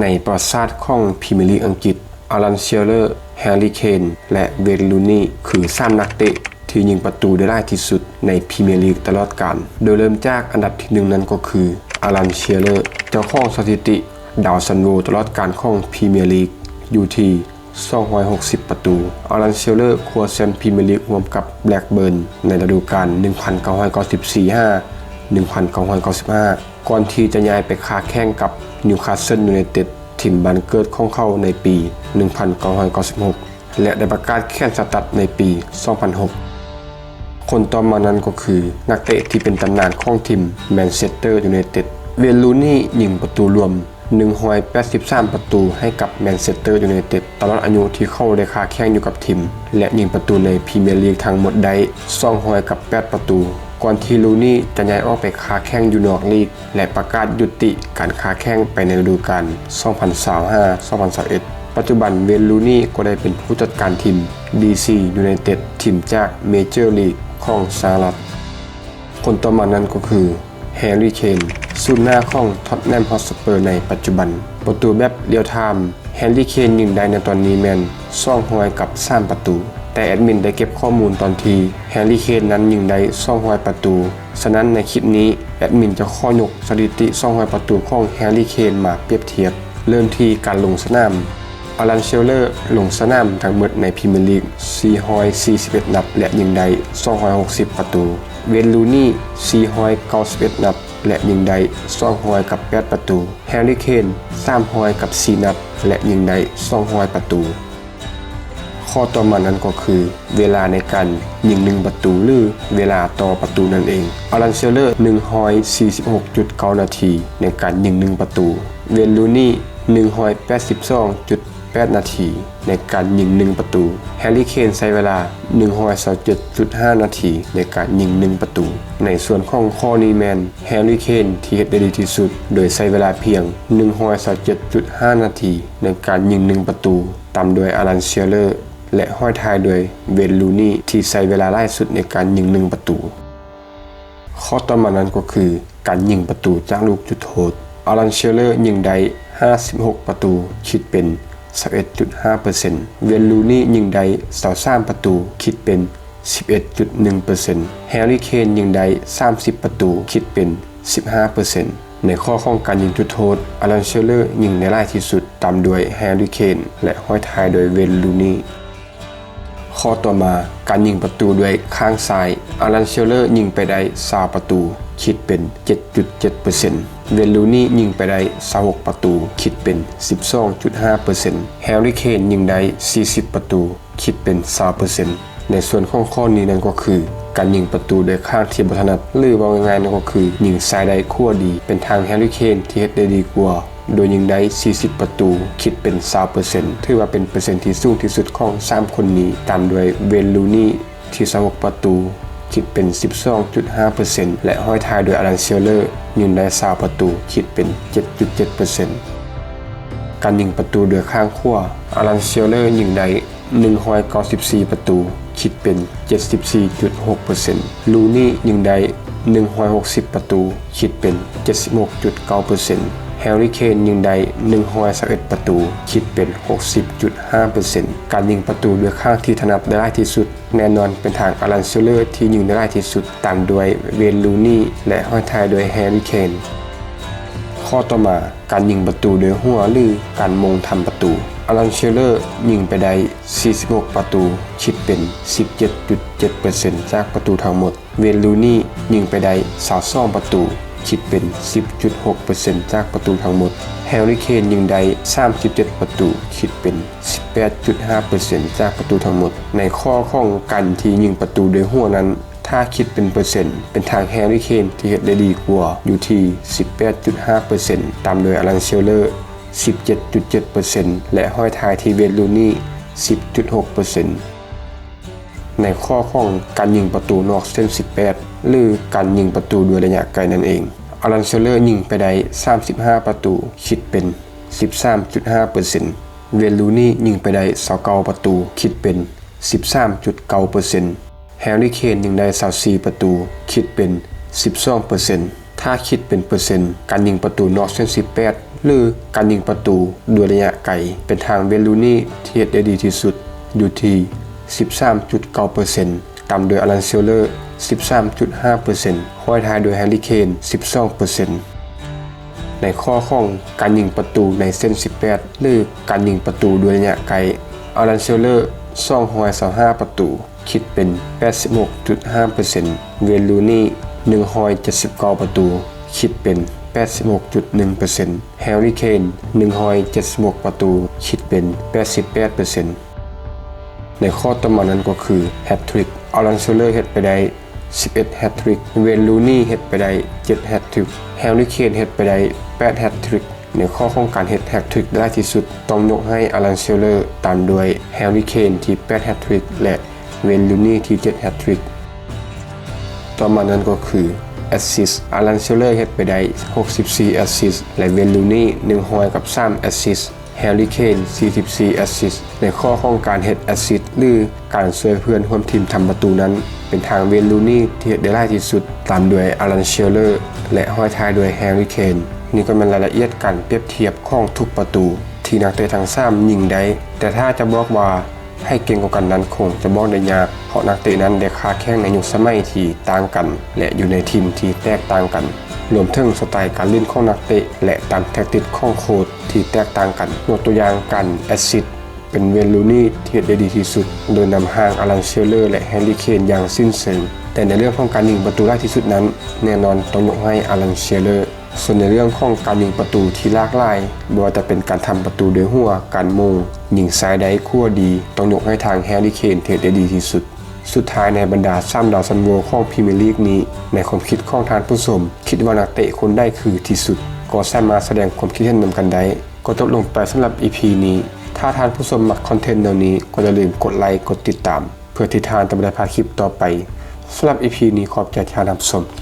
ในประวัติศาสตร์ของพรีเมียร์ลีกอังกฤษอารันเชียเลอร์แฮร์รี่เคนและเวย์นลูนี่คือสามนักเตะที่ยิงประตูได้หลายที่สุดในพรีเมียร์ลีกตลอดกาลโดยเริ่มจากอันดับที่หนึ่งนั้นก็คืออารันเชียเลอร์เจ้าของสถิติดาวซันโวตลอดการของพรีเมียร์ลีกอยู่ที่260 ประตู อารันเชียเลอร์คว้าแชมพรีเมียร์ลีกรวมกับแบล็กเบิร์นในฤดูกาล1994-5 1995 ก่อนที่จะย้ายไปค้าแข่งกับนิวคาสเซิลยูไนเต็ดทีมบ้านเกิดของเขาในปี 1996 และได้ประกาศแข่งสตัดในปี 2006 คนต่อมานั้นก็คือ นักเตะที่เป็นตำนานของทีมแมนเชสเตอร์ยูไนเต็ดเวลูนี่ยิงประตูรวม 183 ประตูให้กับแมนเชสเตอร์ยูไนเต็ดตลอดอายุที่เข้าได้ค้าแข่งอยู่กับทีม และยิงประตูในพรีเมียร์ลีกทั้งหมดได้200กับ8ประตู ก่อนที่ลูนี่จะย้ายออกไปค้าแข่งอยู่นอกลีก และประกาศยุติการค้าแข่งไปในฤดูกาล 2025-2021ปัจจุบันเวนลูนี่ก็ได้เป็นผู้จัดการทีม DC United ทีมจากเมเจอร์ลีกของสหรัฐ คนต่อมานั้นก็คือแฮร์รี่เคนศูนหน้าของท็อตแนมฮอสเปอร์ในปัจจุบัน ประตูแบบเรียวไทม์แฮร์รี่เคนยิงได้ในตอนนี้แมนซ่องหอยกับสามประตู แต่แอดมินได้เก็บข้อมูลตอนทีแฮร์รี่เคนนั้นยิงได้ซ่องหอยประตู ฉะนั้นในคลิปนี้แอดมินจะข้อยกสถิติซ่องหอยประตูของแฮร์รี่เคนมาเปรียบเทียบ เริ่มที่การลงสนามอารันเชลเลอร์ลงสนามทั้งหมดในพรีเมียร์ลีก 441 นัดและยิงได้260 ประตู เวนลูนี่ 491 นัดและยิงได้200กับ8ประตู แฮร์รี่เคน300กับ4นัดและยิงได้200ประตู ข้อต่อมานั้นก็คือ เวลาในการยิงหนึ่งประตูหรือเวลาต่อประตูนั่นเองอารันเชลเลอร์146.9 นาที ในการยิงหนึ่งประตู เวนลูนี่182.8 นาที ในการยิงหนึ่งประตู แฮร์รี่เคนใช้เวลา 127.5 นาที ในการยิงหนึ่งประตู ในส่วนของข้อนีแมน แฮร์รี่เคนที่เฮ็ดได้ดีที่สุด โดยใช้เวลาเพียง 127.5 นาที ในการยิงหนึ่งประตูตามโดยอารันเชียเลอร์ และห้อยท้ายโดยเวนลูนี่ที่ใช้เวลาล่าสุดในการยิงหนึ่งประตู ข้อต่อมานั้นก็คือ การยิงประตูจากลูกจุดโทษอารันเชลเลอร์ยิงได้ 56 ประตู คิดเป็น 11.5%เวนลูนี่ยิงได้23ประตู คิดเป็น 11.1%แฮร์รี่เคนยิงได้ 30 ประตู คิดเป็น 15%ในข้อข้องการยิงจุดโทษอารันเชลเลอร์ยิงในไล่ที่สุดตามด้วยแฮร์รี่เคนและห้อยท้ายโดยเวนลูนี่ ข้อต่อมาการยิงประตูด้วยข้างซ้ายอารันเชลเลอร์ยิงไปได้3ประตู คิดเป็น 7.7%เวนลูนี่ยิงไปได้26ประตู คิดเป็น 12.5%แฮร์รี่เคนยิงได้ 40 ประตู คิดเป็น 20%ในส่วนข้อข้อนี้นั่นก็คือการยิงประตูโดยข้างที่บัถนัดหรือว่าง่ายๆนั่นก็คือยิงซ้ายได้ขั้วดี เป็นทางแฮร์รี่เคนที่เฮ็ดได้ดีกว่า โดยยิงได้ 40 ประตู คิดเป็น 20%ถือว่าเป็นเปอร์เซ็นต์ที่สูงที่สุดของ 3 คนนี้ ตามด้วยเวนลูนี่ที่26ประตู คิดเป็น 12.5%และห้อยท้ายโดยอารันเชลเลอร์ยิงได้20ประตู คิดเป็น 7.7%การยิงประตูโดยข้างขั้วอารันเชลเลอร์ยิงได้194 ประตู คิดเป็น 74.6%ลูนี่ยิงได้160 ประตู คิดเป็น 76.9% แฮร์รี่เคนยิงได้121ประตู คิดเป็น 60.5%การยิงประตูด้วยข้างที่ถนัดได้ที่สุด แน่นอนเป็นทางอารันเซลเลอร์ที่ยิงได้ที่สุด ตามด้วยเวนลูนี่และห้อยท้ายโดยแฮร์รี่เคนข้อต่อมาการยิงประตูโดยหัวหรือการมงทำประตูอารันเชลเลอร์ยิงไปได้ 46 ประตู คิดเป็น 17.7%จากประตูทั้งหมด เวนลูนี่ยิงไปได้22ประตู คิดเป็น 10.6%จากประตูทั้งหมด แฮร์รี่เคนยิงได้ 37 ประตู คิดเป็น 18.5%จากประตูทั้งหมด ในข้อข้องการที่ยิงประตูโดยหัวนั้น ถ้าคิดเป็นเปอร์เซ็นต์ เป็นทางแฮร์รี่เคนที่เฮ็ดได้ดีกว่าอยู่ที่ 18.5%ตามโดยอลันเชลเลอร์ 17.7%และห้อยท้ายที่เวนลูนี่10.6% ในข้อข้องการยิงประตูนอกเส้น 18 หรือการยิงประตูด้วยระยะไกลนั่นเองอลันเชลเลอร์ยิงไปได้ 35 ประตู คิดเป็น 13.5%เวนลูนี่ยิงไปได้29ประตู คิดเป็น 13.9%แฮร์รี่เคนยิงได้24ประตู คิดเป็น 12%ถ้าคิดเป็นเปอร์เซ็นต์ การยิงประตูนอกเส้น 18 หรือการยิงประตูด้วยระยะไกล เป็นทางเวลูนี่ที่เฮ็ดได้ดีที่สุดอยู่ที่ 13.9%ตามโดยอลันเซลเลอร์ 13.5%ห้อยท้ายโดยแฮร์รี่เคน12%ในข้อข้องการยิงประตูในเส้น 18 หรือการยิงประตูด้วยระยะไกลอารันเซลเลอร์225ประตู คิดเป็น 86.5%เวลูนี่1หอย79 ประตู คิดเป็น 86.1%แฮร์รี่เคน1หอย76 ประตู คิดเป็น 88% ในข้อต่อมานั้นก็คือแฮตทริกอารันเซเลอร์เฮ็ดไปได้ 11 แฮตทริก เวนลูนี่เฮ็ดไปได้ 7 แฮตทริก แฮร์รี่เคนเฮ็ดไปได้ 8 แฮตทริก ในข้อของการเฮ็ดแฮตทริกได้ที่สุด ต้องยกให้อารันเซเลอร์ตามด้วยแฮร์รี่เคนที่ 8 แฮตทริก และเวนลูนี่ที่ 7 แฮตทริก ต่อมานั้นก็คือ Assist อารันเซเลอร์เฮ็ดไปได้ 64 Assist และเวนลูนี่100กับ3 Assist แฮร์รี่เคน44 Assist ในข้อของการเฮดแอซิสหรือการช่วยเพื่อนร่วมทีมทำประตูนั้น เป็นทางเวนลูนี่ที่เดได้ไลาที่สุด ตามด้วยอารันเชลเลอร์ และห้อยท้ายด้วยแฮร์รี่เคนนี่ก็เป็นรายละเอียดการเปรียบเทียบข้องทุกประตู ที่นักเตะทั้ง3ยิงได้ แต่ถ้าจะบอกว่า ให้เก่งกว่ากันนั้นคงจะบอกได้ยากเพราะนักเตะนั้นได้ค้าแข่งในยุคสมัยที่ต่างกัน และอยู่ในทีมที่แตกต่างกันรวมถึงสไตล์การเล่นของนักเตะ และตามแทคติกของโค้ชที่แตกต่างกันยกตัวอย่างการแอซิสต์เป็นเวนลูนี่ที่ดได้ดีที่สุด โดยนำห่างอลันเชลเลอร์ และแฮร์รี่เคนอย่างสิ้นเชิงแต่ในเรื่องของการยิงประตูได้ที่สุดนั้น แน่นอนต้องยกให้อลันเชลเลอร์ ส่วนในเรื่องของการยิงประตูที่หลากหลายไม่ว่าจะเป็นการทำประตูด้วยหัว การโมงยิงซ้ายได้ขั้วดี ต้องยกให้ทางแฮร์รี่เคนเทรดได้ดีที่สุด สุดท้ายในบรรดาซ้ำดาวซันโวของพรีเมียร์ลีกนี้ ในความคิดของทานผู้ชมคิดว่านักเตะคนได้คือที่สุด ก็สามารถแสดงความคิดเห็นนำกันได้ ก็จบลงไปสำหรับ EP นี้ ถ้าทานผู้ชมมักคอนเทนต์แนวนี้ก็อย่าลืมกดไลค์กดติดตาม เพื่อที่ทานจะไม่ได้พลาดคลิปต่อไปสำหรับ EP นี้ขอบใจที่ทานรับชม